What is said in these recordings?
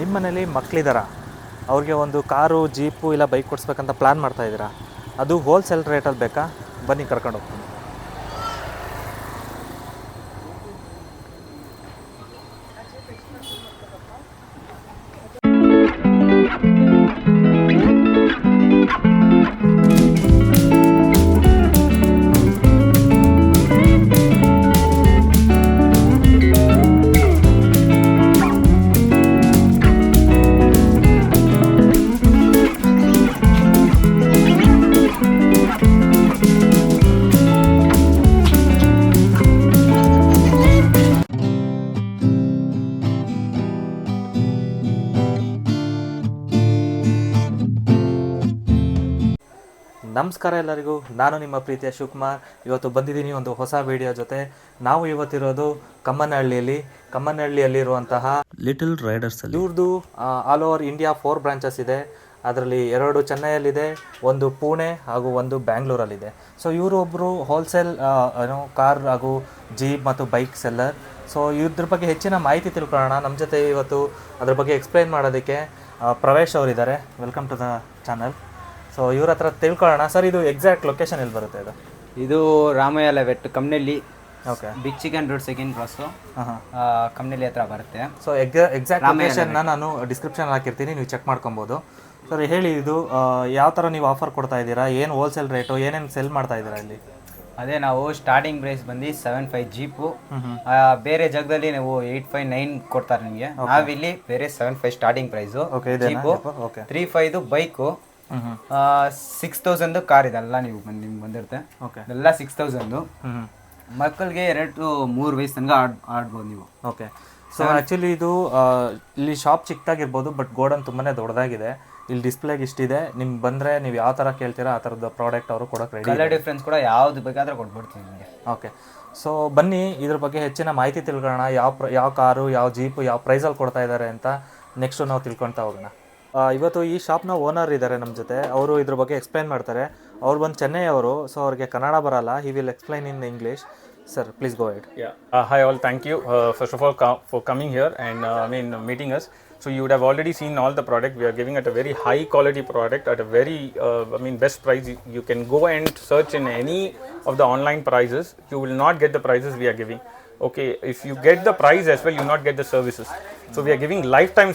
ನಿಮ್ಮ ಮನೇಲಿ ಮಕ್ಕಳಿದಾರ ಅವ್ರಿಗೆ ಒಂದು ಕಾರು, ಜೀಪು, ಇಲ್ಲ ಬೈಕ್ ಕೊಡಿಸ್ಬೇಕಂತ ಪ್ಲ್ಯಾನ್ ಮಾಡ್ತಾ ಇದ್ದೀರಾ ಅದು ಹೋಲ್ಸೇಲ್ ರೇಟಲ್ಲಿ ಬೇಕಾ? ಬನ್ನಿ ಕರ್ಕೊಂಡು ಹೋಗ್ತೀನಿ. ನಮಸ್ಕಾರ ಎಲ್ಲರಿಗೂ. ನಾನು ನಿಮ್ಮ ಪ್ರೀತಿಯ ಶಿವಕುಮಾರ್ ಇವತ್ತು ಬಂದಿದ್ದೀನಿ ಒಂದು ಹೊಸ ವಿಡಿಯೋ ಜೊತೆ. ನಾವು ಇವತ್ತಿರೋದು ಕಮ್ಮನಹಳ್ಳಿಯಲ್ಲಿ. ಕಮ್ಮನಹಳ್ಳಿಯಲ್ಲಿರುವಂತಹ ಲಿಟಲ್ ರೈಡರ್ಸ್ ಅಲ್ಲಿ. ಇವ್ರದ್ದು all over India four branches ಇದೆ. ಅದರಲ್ಲಿ ಎರಡು ಚೆನ್ನೈಯಲ್ಲಿದೆ ಒಂದು ಪುಣೆ ಹಾಗೂ ಒಂದು ಬ್ಯಾಂಗ್ಳೂರಲ್ಲಿದೆ. ಸೊ ಇವರು ಒಬ್ಬರು ಹೋಲ್ಸೇಲ್ ಏನೋ ಕಾರ್ ಹಾಗೂ ಜೀಪ್ ಮತ್ತು ಬೈಕ್ ಸೆಲ್ಲರ್ ಸೊ ಇದ್ರ ಬಗ್ಗೆ ಹೆಚ್ಚಿನ ಮಾಹಿತಿ ತಿಳ್ಕೊಳ್ಳೋಣ. ನಮ್ಮ ಜೊತೆ ಇವತ್ತು ಅದ್ರ ಬಗ್ಗೆ ಎಕ್ಸ್ಪ್ಲೈನ್ ಮಾಡೋದಕ್ಕೆ ಪ್ರವೇಶ್ ಅವರಿದ್ದಾರೆ. Welcome to the channel so ಇವ್ರ ಹತ್ರ ತಿಳ್ಕೊಳ್ಳೋಣ. ಸರ್ ಇದು ಎಕ್ಸಾಕ್ಟ್ ಲೊಕೇಶನ್ ಎಲ್ಲಿ ಬರುತ್ತೆ ಇದು? ಇದು Ramaiah layout Kammanahalli. Okay big chicken road second cross Kammanahalli ಹತ್ರ ಬರುತ್ತೆ. ಸೊ ಎಕ್ಸಾಕ್ಟ್ ಲೊಕೇಶನ್ನ ನಾನು ಡಿಸ್ಕ್ರಿಪ್ಷನ್ ಹಾಕಿರ್ತೀನಿ. ನೀವು ಚೆಕ್ ಮಾಡ್ಕೊಬೋದು. ಸರ್ ಹೇಳಿ ಇದು ಯಾವ ಥರ ನೀವು ಆಫರ್ ಕೊಡ್ತಾ ಇದ್ದೀರಾ? ಏನು ಹೋಲ್ಸೇಲ್ ರೇಟು ಏನೇನು ಸೆಲ್ ಮಾಡ್ತಾ ಇದ್ದೀರಾ ಇಲ್ಲಿ? ಅದೇ ನಾವು ಸ್ಟಾರ್ಟಿಂಗ್ ಪ್ರೈಸ್ ಬಂದು ಸೆವೆನ್ ಫೈವ್ ಜೀಪು ಬೇರೆ ಜಾಗದಲ್ಲಿ ನೀವು ಏಯ್ಟ್ ಫೈವ್ ನೈನ್ ಕೊಡ್ತಾರೆ ನಿಮಗೆ. ನಾವಿಲ್ಲಿ ಬೇರೆ seven five starting price okay jeep three ಫೈವ್ದು bike six thousand car ಇದೆಲ್ಲ ನೀವು ಬಂದು ನಿಮ್ಗೆ ಬಂದಿರುತ್ತೆ. ಓಕೆ ಎಲ್ಲ ಸಿಕ್ಸ್ ತೌಸಂಡು ಮಕ್ಕಳಿಗೆ ಎರಡು ಮೂರು ವಯಸ್ಸು ತನಕ ಆಡ್ ಆಡ್ಬೋದು ನೀವು. ಓಕೆ ಸೊ ಆ್ಯಕ್ಚುಲಿ ಇದು ಇಲ್ಲಿ ಶಾಪ್ ಚಿಕ್ಕದಾಗಿರ್ಬೋದು ಬಟ್ ಗೋಡನ್ ತುಂಬಾ ದೊಡ್ಡದಾಗಿದೆ. ಇಲ್ಲಿ ಡಿಸ್ಪ್ಲೇಗೆ ಇಷ್ಟಿದೆ. ನಿಮ್ಗೆ ಬಂದರೆ ನೀವು ಯಾವ ಥರ ಕೇಳ್ತೀರಾ ಆ ಥರದ ಪ್ರಾಡಕ್ಟ್ ಅವರು ಕೊಡೋಕೆ ರೆಡಿ ಕಲರ್ ಡಿಫ್ರೆನ್ಸ್ ಕೂಡ ಯಾವ್ದು ಬೇಕಾದರೂ ಕೊಟ್ಬಿಡ್ತೀವಿ ನಿಮಗೆ. ಓಕೆ ಸೊ ಬನ್ನಿ ಇದ್ರ ಬಗ್ಗೆ ಹೆಚ್ಚಿನ ಮಾಹಿತಿ ತಿಳ್ಕೊಳ್ಳೋಣ. ಯಾವ ಯಾವ ಕಾರು ಯಾವ ಜೀಪು ಯಾವ ಪ್ರೈಸಲ್ಲಿ ಕೊಡ್ತಾ ಇದ್ದಾರೆ ಅಂತ ನೆಕ್ಸ್ಟು ನಾವು ತಿಳ್ಕೊಳ್ತಾ ಹೋಗೋಣ. ಇವತ್ತು ಈ ಶಾಪ್ನ ಓನರ್ ಇದ್ದಾರೆ ನಮ್ಮ ಜೊತೆ ಅವರು ಇದ್ರ ಬಗ್ಗೆ ಎಕ್ಸ್ಪ್ಲೈನ್ ಮಾಡ್ತಾರೆ ಅವ್ರು ಬಂದು ಚೆನ್ನೈ ಅವರು ಸೊ ಅವ್ರಿಗೆ ಕನ್ನಡ ಬರಲ್ಲ he will explain in English sir please go it hi all thank you first of all for coming here and I mean meeting us so you have already seen all the product already seen all the product. We are giving at a very high quality product at a very uh, I mean best price. You- You can go and search in any of the online prices. You will not get the prices we are giving. Okay, if you get the price as well, you not get the services. So we are giving lifetime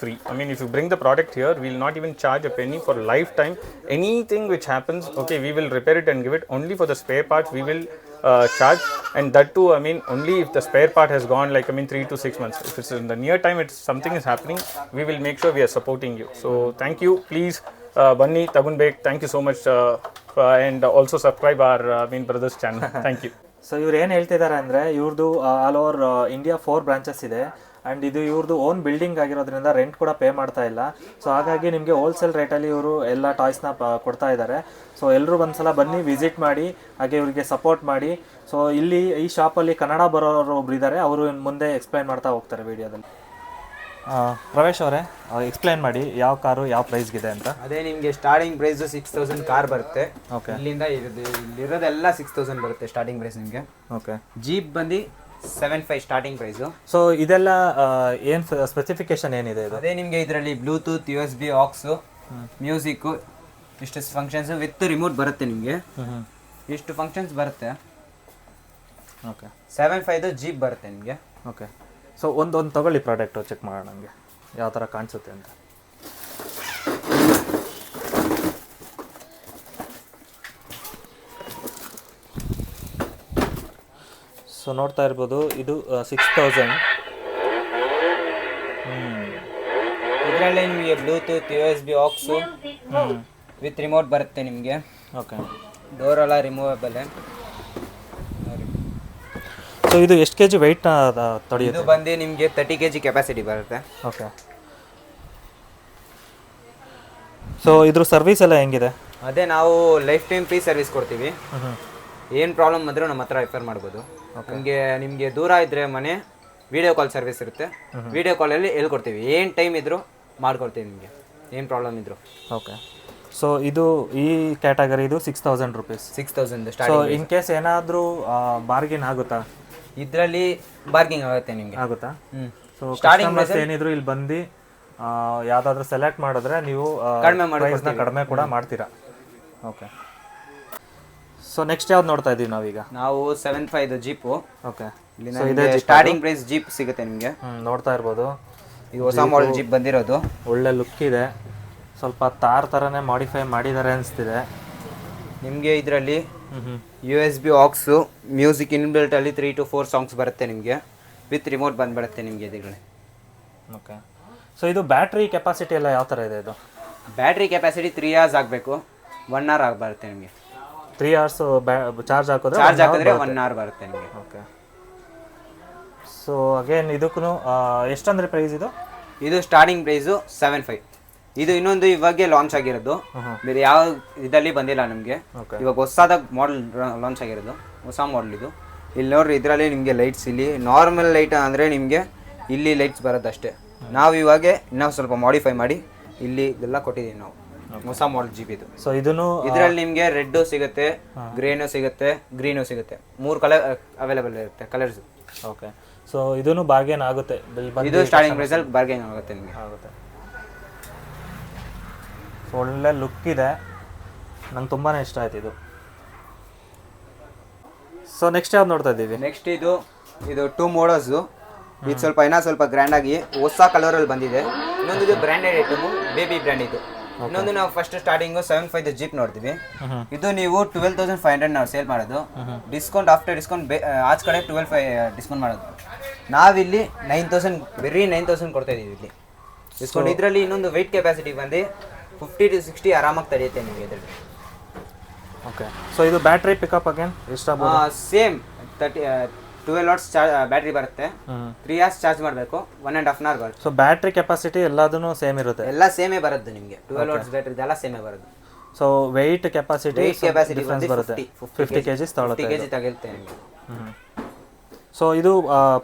free. I mean, if you bring the product here, we will not even charge a penny for lifetime. Anything which happens, okay, we will repair it and give it only for the spare parts. We will uh, charge, and that too, I mean, only if the spare part has gone like I mean three to six months. If it's in the near time, it's something is happening, we will make sure we are supporting you. So thank you, please, uh, Bunny Tagunbek. Thank you so much, uh, uh, and also subscribe our uh, mean brothers channel. Thank you. So ಇವ್ರು ಏನು ಹೇಳ್ತಿದ್ದಾರೆ ಅಂದರೆ ಇವ್ರದ್ದು all over India four branches ಇದೆ and ಇದು ಇವ್ರದ್ದು own building ಆಗಿರೋದ್ರಿಂದ rent ಕೂಡ ಪೇ ಮಾಡ್ತಾ ಇಲ್ಲ. ಸೊ ಹಾಗಾಗಿ ನಿಮಗೆ ಹೋಲ್ಸೇಲ್ ರೇಟಲ್ಲಿ ಇವರು ಎಲ್ಲ ಟಾಯ್ಸ್ನ ಕೊಡ್ತಾ ಇದ್ದಾರೆ ಸೊ ಎಲ್ಲರೂ ಒಂದ್ಸಲ ಬನ್ನಿ ವಿಸಿಟ್ ಮಾಡಿ ಹಾಗೆ ಇವರಿಗೆ ಸಪೋರ್ಟ್ ಮಾಡಿ. ಸೊ ಇಲ್ಲಿ ಈ ಶಾಪಲ್ಲಿ ಕನ್ನಡ ಬರೋರು ಒಬ್ರು ಇದ್ದಾರೆ ಅವರು ಮುಂದೆ ಎಕ್ಸ್ಪ್ಲೈನ್ ಮಾಡ್ತಾ ಹೋಗ್ತಾರೆ ವಿಡಿಯೋದಲ್ಲಿ ಪ್ರವೇಶ್ ಅವರೇ ಎಕ್ಸ್ಪ್ಲೈನ್ ಮಾಡಿ ಯಾವ ಕಾರು ಯಾವ ಪ್ರೈಸ್ಗಿದೆ ಅಂತ. ಅದೇ ನಿಮಗೆ starting price six thousand car ಬರುತ್ತೆ. ಓಕೆ ಇಲ್ಲಿಂದ ಇರೋದು ಇಲ್ಲಿರೋದೆಲ್ಲ ಸಿಕ್ಸ್ ತೌಸಂಡ್ ಬರುತ್ತೆ ಸ್ಟಾರ್ಟಿಂಗ್ ಪ್ರೈಸ್ ನಿಮಗೆ. ಓಕೆ ಜೀಪ್ ಬಂದು seven five starting price so ಇದೆಲ್ಲ ಏನು ಸ್ಪೆಸಿಫಿಕೇಶನ್ ಏನಿದೆ ಇದು? ಅದೇ ನಿಮಗೆ ಇದರಲ್ಲಿ Bluetooth U S B aux music ಇಷ್ಟು ಫಂಕ್ಷನ್ಸು ವಿತ್ ರಿಮೋಟ್ ಬರುತ್ತೆ ನಿಮಗೆ. ಇಷ್ಟು ಫಂಕ್ಷನ್ಸ್ ಬರುತ್ತೆ. ಓಕೆ ಸೆವೆನ್ ಫೈವ್ದು ಜೀಪ್ ಬರುತ್ತೆ ನಿಮಗೆ. ಓಕೆ ಸೊ ಒಂದು ಒಂದು ತಗೊಳ್ಳಿ ಪ್ರಾಡಕ್ಟು ಚೆಕ್ ಮಾಡೋಣ ನಮಗೆ ಯಾವ ಥರ ಕಾಣಿಸುತ್ತೆ ಅಂತ. ಸೊ ನೋಡ್ತಾ ಇರ್ಬೋದು ಇದು ಸಿಕ್ಸ್ ತೌಸಂಡ್ ಇದರಲ್ಲಿ ನಿಮಗೆ Bluetooth U S B aux with remote ಬರುತ್ತೆ ನಿಮಗೆ. ಓಕೆ. ಡೋರ್ ಎಲ್ಲ ರಿಮೂವಬಲ್ ಸೊ ಇದು ಎಷ್ಟು ಕೆ ಜಿ ವೆಯ್ಟ್ ಇದು ಬಂದು ನಿಮಗೆ ತರ್ಟಿ ಕೆ ಜಿ ಕೆಪಾಸಿಟಿ ಬರುತ್ತೆ. ಓಕೆ. ಸೊ ಇದ್ರ ಸರ್ವಿಸ್ ಎಲ್ಲ ಹೆಂಗಿದೆ? ಅದೇ ನಾವು ಲೈಫ್ ಟೈಮ್ ಫ್ರೀ ಸರ್ವಿಸ್ ಕೊಡ್ತೀವಿ ಏನು ಪ್ರಾಬ್ಲಮ್ ಬಂದರೂ ನಮ್ಮ ಹತ್ರ ರೆಫರ್ ಮಾಡ್ಬೋದು. ನಿಮಗೆ ನಿಮಗೆ ದೂರ ಇದ್ದರೆ ಮನೆ ವಿಡಿಯೋ ಕಾಲ್ ಸರ್ವಿಸ್ ಇರುತ್ತೆ. ವಿಡಿಯೋ ಕಾಲಲ್ಲಿ ಹೇಳ್ಕೊಡ್ತೀವಿ. ಏನು ಟೈಮ್ ಇದ್ದರೂ ಮಾಡ್ಕೊಡ್ತೀವಿ ನಿಮಗೆ. ಏನು ಪ್ರಾಬ್ಲಮ್ ಇದ್ರು. ಓಕೆ ಸೊ ಇದು ಈ ಕ್ಯಾಟಗರಿ ಇದು six thousand rupees six thousand so in case ಏನಾದರೂ ಬಾರ್ಗಿನ್ ಆಗುತ್ತಾ? ಇದರಲ್ಲಿ ಬಾರ್ಗಿಂಗ್ ಆಗುತ್ತೆ ನಿಮಗೆ. ಆಗುತ್ತಾ? ಸೊ ಸ್ಟಾರ್ಟಿಂಗ್ ಏನಿದ್ರು ಇಲ್ಲಿ ಬಂದು ಯಾವುದಾದ್ರೂ ಸೆಲೆಕ್ಟ್ ಮಾಡಿದ್ರೆ ನೀವು ಕಡಿಮೆ ಮಾಡಿ ಕಡಿಮೆ ಕೂಡ ಮಾಡ್ತೀರಾ. ಓಕೆ ಸೊ ನೆಕ್ಸ್ಟ್ ಯಾವ್ದು ನೋಡ್ತಾ ಇದೀವಿ ನಾವೀಗ? ನಾವು ಸೆವೆನ್ ಫೈವ್ ಜೀಪ್ ಓಕೆ ಇಲ್ಲಿ ಸ್ಟಾರ್ಟಿಂಗ್ ಪ್ರೈಸ್ ಜೀಪ್ ಸಿಗುತ್ತೆ ನಿಮಗೆ. ನೋಡ್ತಾ ಇರ್ಬೋದು. ಇದು ಹೊಸ ಮಾಡೆಲ್ ಜೀಪ್ ಬಂದಿರೋದು. ಒಳ್ಳೆ ಲುಕ್ ಇದೆ. ಸ್ವಲ್ಪ ತಾರ್ ಥರನೇ ಮಾಡಿಫೈ ಮಾಡಿದ್ದಾರೆ ಅನಿಸ್ತಿದೆ. ನಿಮಗೆ ಇದರಲ್ಲಿ U S B aux music inbuilt ಅಲ್ಲಿ ತ್ರೀ ಟು ಫೋರ್ ಸಾಂಗ್ಸ್ ಬರುತ್ತೆ ನಿಮಗೆ. ವಿತ್ ರಿಮೋಟ್ ಬಂದ್ಬಿಡುತ್ತೆ ನಿಮಗೆ ಇದರಲ್ಲಿ. ಓಕೆ ಸೊ ಇದು ಬ್ಯಾಟ್ರಿ ಕೆಪಾಸಿಟಿ ಎಲ್ಲ ಯಾವ ಥರ ಇದೆ ಇದು? ಬ್ಯಾಟ್ರಿ ಕೆಪಾಸಿಟಿ ತ್ರೀ ಅವರ್ಸ್ ಆಗಬೇಕು. ಒನ್ ಅವರ್ ಆಗಿ ಬರುತ್ತೆ ನಿಮಗೆ. ತ್ರೀ ಅವರ್ಸ್ ಚಾರ್ಜ್ ಹಾಕಿದ್ರೆ ಚಾರ್ಜ್ ಹಾಕಿದ್ರೆ ಒನ್ ಅವರ್ ಬರುತ್ತೆ ನಿಮಗೆ ಓಕೆ ಸೊ ಅಗೇನ್ ಇದಕ್ಕೂ ಎಷ್ಟಂದ್ರೆ ಪ್ರೈಸ್ ಇದು? ಇದು ಸ್ಟಾರ್ಟಿಂಗ್ ಪ್ರೈಸು ಸೆವೆನ್ ಫೈವ್ ಇದು ಇನ್ನೊಂದು ಇವಾಗೆ ಲಾಂಚ್ ಆಗಿರೋದು. ಬೇರೆ ಯಾವ ಇದರಲ್ಲಿ ಬಂದಿಲ್ಲ ನಿಮಗೆ. ಇವಾಗ ಹೊಸದ ಮಾಡೆಲ್ ಲಾಂಚ್ ಆಗಿರೋದು. ಹೊಸ ಮಾಡೆಲ್ ಇದು. ಇಲ್ಲಿ ನೋಡ್ರಿ ಇದರಲ್ಲಿ ನಿಮಗೆ ಲೈಟ್ಸ್ ಇಲ್ಲಿ. ನಾರ್ಮಲ್ ಲೈಟ್ ಅಂದರೆ ನಿಮಗೆ ಇಲ್ಲಿ ಲೈಟ್ಸ್ ಬರೋದು ಅಷ್ಟೇ ನಾವು ಇವಾಗೆ ಇನ್ನೂ ಸ್ವಲ್ಪ ಮಾಡಿಫೈ ಮಾಡಿ ಇಲ್ಲಿ ಇದೆಲ್ಲ ಕೊಟ್ಟಿದ್ದೀವಿ ನಾವು. ಹೊಸ ಮಾಡೆಲ್ ಜಿ ಇದು ಸೊ ಇದನ್ನು ಇದರಲ್ಲಿ ನಿಮಗೆ ರೆಡ್ಡು ಸಿಗುತ್ತೆ ಗ್ರೇನು ಸಿಗುತ್ತೆ ಗ್ರೀನು ಸಿಗುತ್ತೆ. ಮೂರು ಕಲರ್ ಅವೈಲೇಬಲ್ ಇರುತ್ತೆ ಕಲರ್ಸ್ ಓಕೆ ಸೊ ಇದನ್ನು ಬಾರ್ಗೇನ್ ಆಗುತ್ತೆ. ಇದು ಸ್ಟಾರ್ಟಿಂಗ್ ಪ್ರೈಸಲ್ಲಿ ಬಾರ್ಗೇನ್ ಆಗುತ್ತೆ ನಿಮಗೆ. ಆಗುತ್ತೆ. ಸೊ ಒಳ್ಳೆ ಲುಕ್ ಇದೆ. ನಂಗೆ ತುಂಬಾ ಇಷ್ಟ ಆಯ್ತು ಇದು. ಸೊ ನೆಕ್ಸ್ಟ್ ಯಾವ್ದು ನೋಡ್ತಾ ಇದ್ದೀವಿ? ನೆಕ್ಸ್ಟ್ ಇದು ಇದು ಟೂ ಮೋಡಲ್ಸ್ ಇದು ಸ್ವಲ್ಪ ಇನ್ನೂ ಸ್ವಲ್ಪ ಗ್ರ್ಯಾಂಡ್ ಆಗಿ ಹೊಸ ಕಲರಲ್ಲಿ ಬಂದಿದೆ. ಇನ್ನೊಂದು ಇದು ಬ್ರ್ಯಾಂಡೆಡ್ ಐಟಮು ಬೇಬಿ ಬ್ರ್ಯಾಂಡ್ ಇದು. ಇನ್ನೊಂದು ನಾವು first starting seven five jeep ನೋಡ್ತೀವಿ. ಇದು ನೀವು ಟ್ವೆಲ್ ತೌಸಂಡ್ ಫೈವ್ ಹಂಡ್ರೆಡ್ ನಾವು ಸೇಲ್ ಮಾಡೋದು. ಡಿಸ್ಕೌಂಟ್ ಆಫ್ಟರ್ ಡಿಸ್ಕೌಂಟ್ ಆಚ್ ಕಡೆ ಟ್ವೆಲ್ ಫೈವ್ ಡಿಸ್ಕೌಂಟ್ ಮಾಡೋದು. ನಾವಿಲ್ಲಿ ನೈನ್ ತೌಸಂಡ್ ಬರೀ ನೈನ್ ತೌಸಂಡ್ ಕೊಡ್ತಾ ಇದೀವಿ ಇಲ್ಲಿ. ಡಿಸ್ಕೌಂಟ್ ಇದರಲ್ಲಿ ಇನ್ನೊಂದು ವೆಯ್ಟ್ ಕೆಪಾಸಿಟಿ ಬಂದು ಫಿಫ್ಟಿ ಟು ಸಿಕ್ಸ್ಟಿ ಆರಾಮಾಗಿ ತಡೆಯುತ್ತೆ ನಿಮಗೆ ಇದರಲ್ಲಿ. ಓಕೆ ಸೊ ಇದು ಬ್ಯಾಟ್ರಿ ಪಿಕಪ್ ಅಗೇನ್ ಎಷ್ಟಾಗ್ಬೋದು same thirty twelve watts charge battery ಬರುತ್ತೆ. ತ್ರೀ ಅವರ್ಸ್ ಚಾರ್ಜ್ ಮಾಡಬೇಕು. One and half an hour ಬರುತ್ತೆ. ಸೊ ಬ್ಯಾಟ್ರಿ ಕೆಪಾಸಿಟಿ ಎಲ್ಲದೂ ಸೇಮ್ ಇರುತ್ತೆ? ಎಲ್ಲ ಸೇಮೇ ಬರುತ್ತೆ ನಿಮಗೆ. ಟ್ವೆಲ್ ವಾಟ್ಸ್ ಬ್ಯಾಟ್ರಿ ಎಲ್ಲ ಸೇಮೇ ಬರುತ್ತೆ. ಸೊ ವೆಯ್ಟ್ ಕೆಪಾಸಿಟಿ ಕೆಪಾಸಿಟಿ ಬರುತ್ತೆ. ಫಿಫ್ಟಿ ಕೆ ಜಿಸ್ ತಗೊಳ್ತೀವಿ ತಗೊಳುತ್ತೆ ಕೆ ಜಿ ತಗಿರುತ್ತೆ ನಿಮಗೆ. ಸೊ ಇದು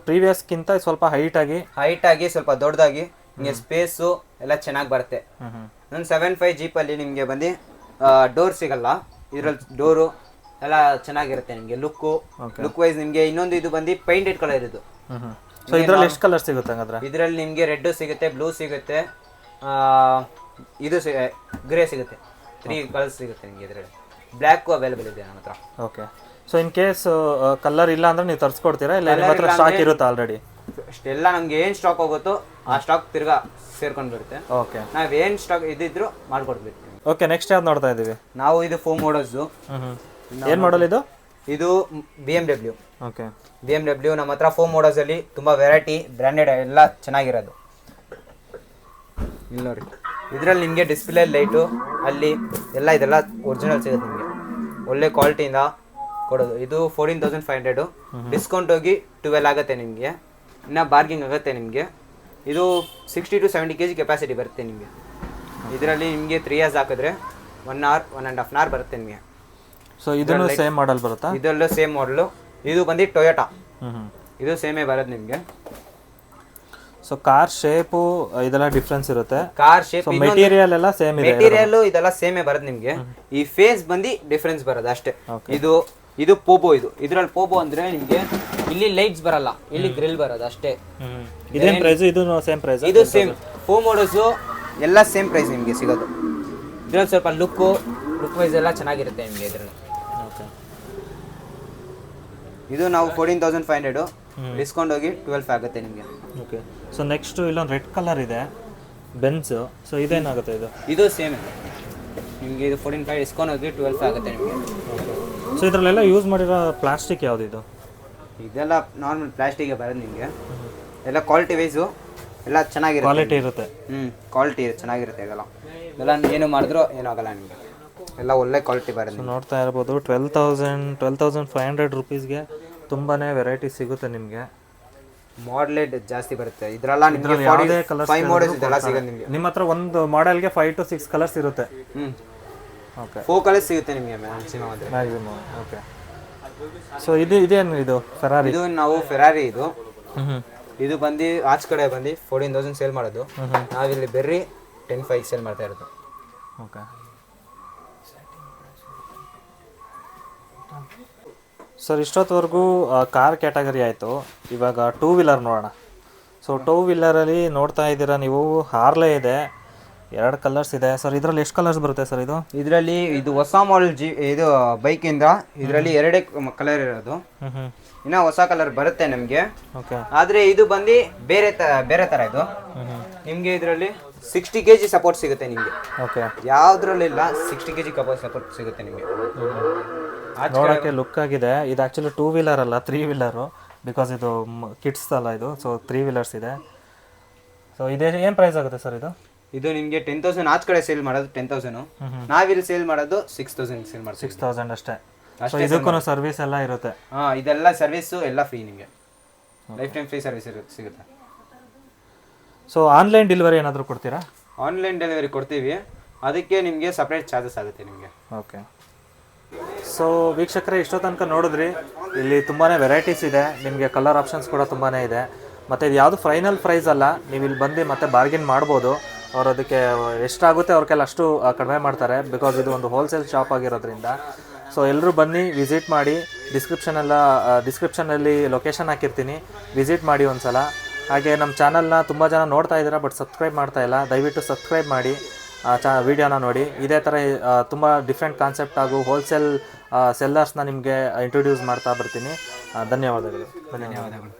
ಪ್ರೀವಿಯಸ್ಗಿಂತ ಸ್ವಲ್ಪ ಹೈಟ್ ಆಗಿ? ಹೈಟ್ ಆಗಿ ಸ್ವಲ್ಪ ದೊಡ್ಡದಾಗಿ ನಿಮಗೆ ಸ್ಪೇಸು ಎಲ್ಲ ಚೆನ್ನಾಗಿ ಬರುತ್ತೆ. ನನ್ನ ಸೆವೆನ್ ಫೈವ್ ಜೀಪಲ್ಲಿ ನಿಮಗೆ ಬಂದು ಡೋರ್ ಸಿಗಲ್ಲ. ಇದರಲ್ಲಿ ಡೋರು ಎಲ್ಲ ಚೆನ್ನಾಗಿರುತ್ತೆ ನಿಮಗೆ ಲುಕ್ಕು ಲುಕ್ ವೈಸ್ ನಿಮಗೆ ಇನ್ನೊಂದು ಇದು ಬಂದು ಪೈಂಟೆಡ್ ಕಲರ್ ಇದು ಸೊ ಇದರಲ್ಲಿ ಎಷ್ಟು ಕಲರ್ ಸಿಗುತ್ತೆ ಹಂಗಾದ್ರೆ? ಇದರಲ್ಲಿ ನಿಮಗೆ ರೆಡ್ ಸಿಗುತ್ತೆ ಬ್ಲೂ ಸಿಗುತ್ತೆ ಇದು ಗ್ರೇ ಸಿಗುತ್ತೆ. ತ್ರೀ ಕಲರ್ಸ್ ಸಿಗುತ್ತೆ ನಿಮಗೆ ಇದರಲ್ಲಿ. ಬ್ಲ್ಯಾಕು ಅವೈಲೇಬಲ್ ಇದೆ ನನ್ನ ಹತ್ರ. Okay so in case colour ಇಲ್ಲ ಅಂದ್ರೆ ನೀವು ತರಿಸ್ಕೊಡ್ತೀರಾ? ಇಲ್ಲ ನಿಮ್ಮ ಹತ್ರ ಸ್ಟಾಕ್ ಇರುತ್ತೆ ಆಲ್ರೆಡಿ ಅಷ್ಟೆಲ್ಲ ನಮ್ಗೆ ಏನು ಸ್ಟಾಕ್ ಹೋಗುತ್ತೋ ಆ ಸ್ಟಾಕ್ ತಿರ್ಗಾ ಸೇರ್ಕೊಂಡು ಬರುತ್ತೆ. ಓಕೆ ನಾವು ಏನ್ ಸ್ಟಾಕ್ ಇದ್ದಿದ್ರು ಮಾಡ್ಕೊಡ್ಬೇಕು ಓಕೆ ನೆಕ್ಸ್ಟ್ ಯಾವ್ದು ನೋಡ್ತಾ ಇದ್ದೀವಿ? ನಾವು ಇದು ಫೋಮ್ ಹ್ಞೂ ಏನು ಮಾಡಲ್ ಇದು? ಇದು B M W okay. B M W ನಮ್ಮ ಹತ್ರ ಫೋರ್ ಮೋಡಲ್ಸ್ ಅಲ್ಲಿ ತುಂಬಾ ವೆರೈಟಿ ಬ್ರ್ಯಾಂಡೆಡ್ ಎಲ್ಲ ಚೆನ್ನಾಗಿರೋದು. ಇಲ್ಲ ನೋಡಿ ಇದರಲ್ಲಿ ನಿಮಗೆ ಡಿಸ್ಪ್ಲೇ ಲೈಟು ಅಲ್ಲಿ ಎಲ್ಲ ಇದೆಲ್ಲ ಒರಿಜಿನಲ್ ಸಿಗುತ್ತೆ ನಿಮಗೆ. ಒಳ್ಳೆ ಕ್ವಾಲಿಟಿಯಿಂದ ಕೊಡೋದು. ಇದು fourteen thousand five hundred discount ಹೋಗಿ ಟ್ವೆಲ್ ಆಗುತ್ತೆ ನಿಮಗೆ. ಇನ್ನು ಬಾರ್ಗಿಂಗ್ ಆಗುತ್ತೆ ನಿಮಗೆ. ಇದು sixty to seventy K G capacity ಬರುತ್ತೆ ನಿಮಗೆ. ಇದರಲ್ಲಿ ನಿಮಗೆ ತ್ರೀ ಇಯರ್ಸ್ ಹಾಕಿದ್ರೆ one hour one and half an hour ಬರುತ್ತೆ ನಿಮಗೆ. ಸೊ ಇದನ್ನು ಸೇಮ್ ಮಾಡಲ್ ಬರುತ್ತಾ? ಇದೆಲ್ಲ ಸೇಮ್ ಮಾಡಲು ಇದು ಬಂದು ಟೊಯೋಟಾ ಇದು ಸೇಮೇ ಬರೋದು ನಿಮಗೆ. ಸೊ ಕಾರ್ ಶೇಪು ಇದೆಲ್ಲ ಡಿಫ್ರೆನ್ಸ್ ಇರುತ್ತೆ. ಕಾರ್ ಶೇಪ್ ಮೆಟೀರಿಯಲ್ ಎಲ್ಲ ಸೇಮ್ ಇದೆ ಮೆಟೀರಿಯಲ್ ಇದೆಲ್ಲ ಸೇಮೇ ಬರೋದು ನಿಮಗೆ. ಈ ಫೇಸ್ ಬಂದು ಡಿಫ್ರೆನ್ಸ್ ಬರೋದು ಅಷ್ಟೇ. ಇದು ಇದು ಪೋಬೋ ಇದು. ಇದರಲ್ಲಿ ಪೋಬೋ ಅಂದ್ರೆ ನಿಮಗೆ ಇಲ್ಲಿ ಲೈಟ್ಸ್ ಬರಲ್ಲ. ಇಲ್ಲಿ ಗ್ರಿಲ್ ಬರೋದು ಅಷ್ಟೇ. ಇದೇನ್ ಪ್ರೈಸ್ ಇದು ಸೇಮ್ ಪ್ರೈಸ್ ಇದು ಸೇಮ್ ಫೋ ಮಾಡಲ್ಸ್ ಎಲ್ಲ ಸೇಮ್ ಪ್ರೈಸ್ ನಿಮಗೆ ಸಿಗೋದು. ಇದರಲ್ಲಿ ಸ್ವಲ್ಪ ಲುಕ್ ಲುಕ್ ವೈಸ್ ಎಲ್ಲ ಚೆನ್ನಾಗಿರುತ್ತೆ ನಿಮಗೆ ಇದರಲ್ಲಿ. ಇದು ನಾವು fourteen thousand five hundred discount ಹೋಗಿ ಟ್ವೆಲ್ಫ್ ಆಗುತ್ತೆ ನಿಮಗೆ. ಓಕೆ ಸೊ ನೆಕ್ಸ್ಟ್ ಇಲ್ಲೊಂದು ರೆಡ್ ಕಲರ್ ಇದೆ. ಬೆನ್ಸು ಸೊ ಇದೇನಾಗುತ್ತೆ ಇದು? ಇದು ಸೇಮ್ ನಿಮಗೆ ಇದು ಫೋರ್ಟೀನ್ ಫೈವ್ ಡಿಸ್ಕೌಂಟ್ ಹೋಗಿ ಟ್ವೆಲ್ಫ್ ಆಗುತ್ತೆ ನಿಮಗೆ. ಸೊ ಇದರಲ್ಲೆಲ್ಲ ಯೂಸ್ ಮಾಡಿರೋ ಪ್ಲಾಸ್ಟಿಕ್ ಯಾವುದು ಇದು ಇದೆಲ್ಲ ನಾರ್ಮಲ್ ಪ್ಲಾಸ್ಟಿಕ್ಗೆ ಬರೋದು ನಿಮಗೆ. ಎಲ್ಲ ಕ್ವಾಲಿಟಿ ವೈಸು ಎಲ್ಲ ಚೆನ್ನಾಗಿರುತ್ತೆ ಕ್ವಾಲಿಟಿ ಇರುತ್ತೆ. ಹ್ಞೂ ಕ್ವಾಲಿಟಿ ಚೆನ್ನಾಗಿರುತ್ತೆ ಇದೆಲ್ಲ. ಇದೆಲ್ಲ ಏನು ಮಾಡಿದ್ರು ಏನೂ ಆಗಲ್ಲ ನಿಮಗೆ. ಎಲ್ಲ ಒಳ್ಳೆ ಕ್ವಾಲಿಟಿ ಬರುತ್ತೆ ನೋಡ್ತಾ ಇರ್ಬೋದು twelve thousand twelve thousand five hundred ರುಪೀಸ್ಗೆ ತುಂಬಾ ವೆರೈಟಿ ಸಿಗುತ್ತೆ ನಿಮಗೆ. ಮಾಡ್ಲೇ ಜಾಸ್ತಿ ಬರುತ್ತೆ. ಇದ್ರಲ್ಲ ನಿಮಗೆ ಯಾವುದೇ ಕಲರ್ಸ್ ಫೈವ್ ಮಾಡಲ್ಸ್ ಇದೆಲ್ಲ ಸಿಗುತ್ತೆ ನಿಮಗೆ. ನಿಮ್ಮ ಹತ್ರ ಒಂದು ಮಾಡೆಲ್ಗೆ ಫೈವ್ ಟು ಸಿಕ್ಸ್ ಕಲರ್ಸ್ ಇರುತ್ತೆ. ಹ್ಞೂ ಓಕೆ ಫೋರ್ ಕಲರ್ಸ್ ಸಿಗುತ್ತೆ ನಿಮಗೆ ಮ್ಯಾಕ್ಸಿಮಮ್ ಅಂದರೆ ಮ್ಯಾಕ್ಸಿಮಮ್ ಓಕೆ ಸೊ ಇದು ಇದೇನು ಇದು ಫೆರಾರಿ ಇದು ನಾವು ಫೆರಾರಿ ಇದು. ಇದು ಬಂದು ಆಚ್ ಕಡೆ ಬಂದು ಫೋರ್ಟೀನ್ ತೌಸಂಡ್ ಸೇಲ್ ಮಾಡೋದು. ನಾವಿಲ್ಲಿ ಬೆರ್ರಿ ಟೆನ್ ಫೈವ್ ಸೇಲ್ ಮಾಡ್ತಾ ಇರೋದು. ಓಕೆ ಸರ್ ಇಷ್ಟೊತ್ತವರೆಗೂ ಕಾರ್ ಕ್ಯಾಟಗರಿ ಆಯಿತು. ಇವಾಗ ಟೂ ವೀಲರ್ ನೋಡೋಣ. ಸೊ ಟೂ ವೀಲರಲ್ಲಿ ನೋಡ್ತಾ ಇದ್ದೀರಾ ನೀವು ಹಾರ್ಲೆ ಇದೆ. ಎರಡು ಕಲರ್ಸ್ ಇದೆ. ಸರ್ ಇದರಲ್ಲಿ ಎಷ್ಟು ಕಲರ್ಸ್ ಬರುತ್ತೆ ಸರ್ ಇದು? ಇದರಲ್ಲಿ ಇದು ಹೊಸ ಮಾಡೆಲ್ ಜಿ ಇದು ಬೈಕಿಂದ ಇದರಲ್ಲಿ ಎರಡೇ ಕಲರ್ ಇರೋದು. ಇನ್ನ ಹೊಸ ಕಲರ್ ಬರುತ್ತೆ ನಿಮಗೆ. ಓಕೆ ಆದ್ರೆ ಇದು ಬಂದು ಬೇರೆ ತ ಬೇರೆ ಥರ ಇದು. ನಿಮಗೆ ಇದರಲ್ಲಿ ಸಿಕ್ಸ್ಟಿ ಕೆ ಜಿ ಸಪೋರ್ಟ್ ಸಿಗುತ್ತೆ ನಿಮಗೆ. ಓಕೆ ಯಾವುದ್ರಲ್ಲಿಲ್ಲ ಸಿಕ್ಸ್ಟಿ ಕೆ ಜಿ ಸಪೋರ್ಟ್ ಸಿಗುತ್ತೆ ನಿಮ್ಗೆ. ನೋಡೋಕ್ಕೆ ಲುಕ್ ಆಗಿದೆ. ಇದು ಆ್ಯಕ್ಚುಲಿ ಟೂ ವೀಲರ್ ಅಲ್ಲ ತ್ರೀ ವೀಲರು ಬಿಕಾಸ್ ಇದು ಕಿಡ್ಸ್ ಅಲ್ಲ ಇದು. ಸೊ ತ್ರೀ ವೀಲರ್ಸ್ ಇದೆ. ಸೊ ಇದೇ ಏನು ಪ್ರೈಸ್ ಆಗುತ್ತೆ ಸರ್ ಇದು? ಇದು ನಿಮಗೆ ಟೆನ್ ತೌಸಂಡ್ ಆಚ ಕಡೆ ಸೇಲ್ ಮಾಡೋದು ಟೆನ್ ತೌಸಂಡ್ ನಾವಿಲ್ಲಿ ಸೇಲ್ ಮಾಡೋದು ಸಿಕ್ಸ್ ತೌಸಂಡ್ ಸೇಲ್ ಮಾಡಿ ಸಿಕ್ಸ್ ತೌಸಂಡ್ ಅಷ್ಟೇ. ಸೊ ಇದಕ್ಕೂ ಸರ್ವಿಸ್ ಎಲ್ಲ ಇರುತ್ತೆ. ಹಾಂ ಇದೆಲ್ಲ ಸರ್ವಿಸು ಎಲ್ಲ ಫ್ರೀ ನಿಮಗೆ. ಲೈಫ್ ಟೈಮ್ ಫ್ರೀ ಸರ್ವಿಸ್ ಸಿಗುತ್ತೆ. ಸೊ ಆನ್ಲೈನ್ ಡೆಲಿವರಿ ಏನಾದರೂ ಕೊಡ್ತೀರಾ? ಆನ್ಲೈನ್ ಡೆಲಿವರಿ ಕೊಡ್ತೀವಿ. ಅದಕ್ಕೆ ನಿಮಗೆ ಸಪ್ರೇಟ್ ಚಾರ್ಜಸ್ ಆಗುತ್ತೆ ನಿಮಗೆ. ಓಕೆ ಸೊ ವೀಕ್ಷಕರೇ, ಇಷ್ಟೋ ತನಕ ನೋಡಿದ್ರಿ. ಇಲ್ಲಿ ತುಂಬಾ ವೆರೈಟೀಸ್ ಇದೆ. ನಿಮಗೆ ಕಲರ್ ಆಪ್ಷನ್ಸ್ ಕೂಡ ತುಂಬಾ ಇದೆ. ಮತ್ತು ಇದು ಯಾವುದು ಫೈನಲ್ ಪ್ರೈಸ್ ಅಲ್ಲ. ನೀವು ಇಲ್ಲಿ ಬಂದು ಮತ್ತೆ ಬಾರ್ಗಿನ್ ಮಾಡ್ಬೋದು. ಅವ್ರು ಅದಕ್ಕೆ ಎಷ್ಟಾಗುತ್ತೆ ಅವ್ರ ಕೈಲಿ ಅಷ್ಟು ಕಡಿಮೆ ಮಾಡ್ತಾರೆ. ಬಿಕಾಸ್ ಇದು ಒಂದು ಹೋಲ್ಸೇಲ್ ಶಾಪ್ ಆಗಿರೋದ್ರಿಂದ. ಸೊ ಎಲ್ಲರೂ ಬನ್ನಿ ವಿಸಿಟ್ ಮಾಡಿ. ಡಿಸ್ಕ್ರಿಪ್ಷನ್ ಎಲ್ಲ ಡಿಸ್ಕ್ರಿಪ್ಷನಲ್ಲಿ ಲೊಕೇಶನ್ ಹಾಕಿರ್ತೀನಿ. ವಿಸಿಟ್ ಮಾಡಿ ಒಂದು ಸಲ ಹಾಗೆ ನಮ್ಮ ಚಾನಲ್ನ ತುಂಬ ಜನ ನೋಡ್ತಾ ಇದ್ದೀರಾ ಬಟ್ ಸಬ್ಸ್ಕ್ರೈಬ್ ಮಾಡ್ತಾ ಇಲ್ಲ. ದಯವಿಟ್ಟು ಸಬ್ಸ್ಕ್ರೈಬ್ ಮಾಡಿ. ಚಾ, ವಿಡಿಯೋನ ನೋಡಿ. ಇದೇ ಥರ ತುಂಬ ಡಿಫ್ರೆಂಟ್ ಕಾನ್ಸೆಪ್ಟ್ ಹಾಗೂ ಹೋಲ್ಸೇಲ್ ಸೆಲ್ಲರ್ಸ್ನ ನಿಮಗೆ ಇಂಟ್ರೊಡ್ಯೂಸ್ ಮಾಡ್ತಾ ಬರ್ತೀನಿ. ಧನ್ಯವಾದಗಳು. ಧನ್ಯವಾದಗಳು.